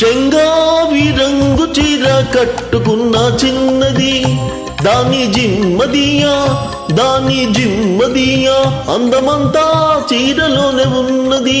చెంగావి రంగు చీర కట్టుకున్న చిన్నది దాని జిమ్మదియా దాని జిమ్మదియా అందమంతా చీరలోనే ఉన్నది.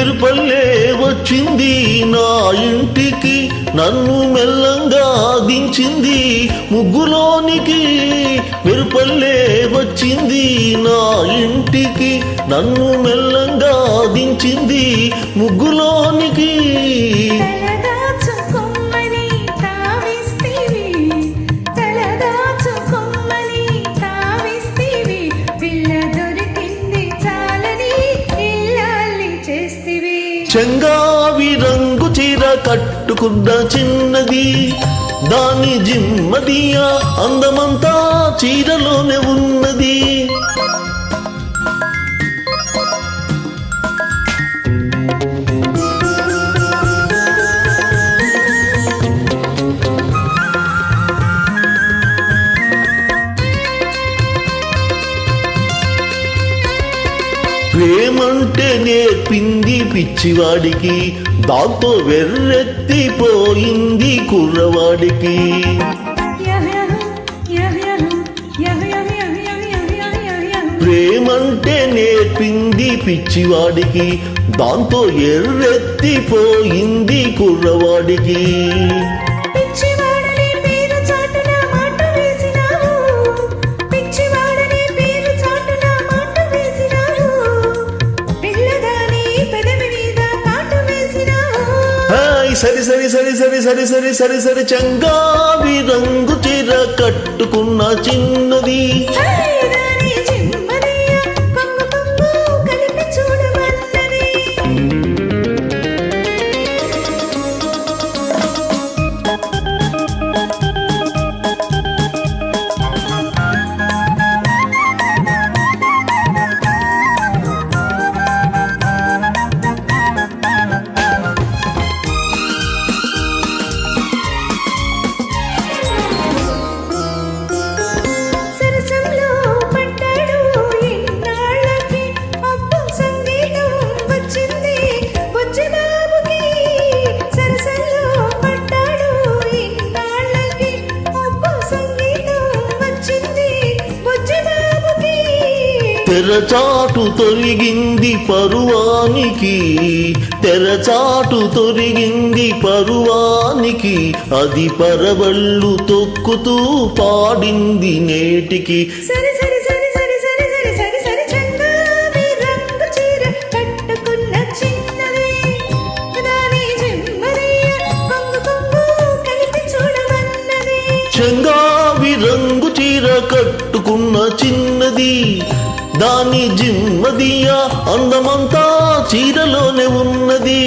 మిరుపల్లే వచ్చింది నా ఇంటికి నన్ను మెల్లంగా దించింది ముగ్గులోనికి. మిరుపల్లే వచ్చింది నా ఇంటికి నన్ను మెల్లంగా దించింది ముగ్గులోనికి. చెంగావి రంగు చీర కట్టుకున్న చిన్నది దాని జిమ్మదియా అందమంతా చీరలోనే ఉన్నది. ప్రేమంటే నేర్పింది పిచ్చివాడికి దాంతో వెర్రెత్తిపోయింది కుర్రవాడికి. ప్రేమంటే నేర్పింది పిచ్చివాడికి దాంతో ఎర్రెత్తిపోయింది కుర్రవాడికి. సరి సరి సరి సరి సరి సరి సరి సరి చంగావి రంగు చీర కట్టుకున్న చిన్న తెరచాటు తొలిగింది పరువానికి తెరచాటు తొలిగింది పరువానికి అది పరవళ్ళు తొక్కుతూ పాడింది నేటికి. చెంగావి రంగు చీర కట్టుకున్న చిన్నది దాని జిమ్మదియా అందమంతా చీరలోనే ఉన్నది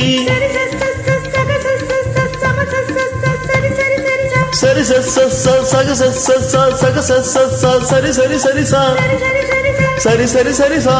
సరి సగ సగ సరి సరి సరి సరి సరి సరి సా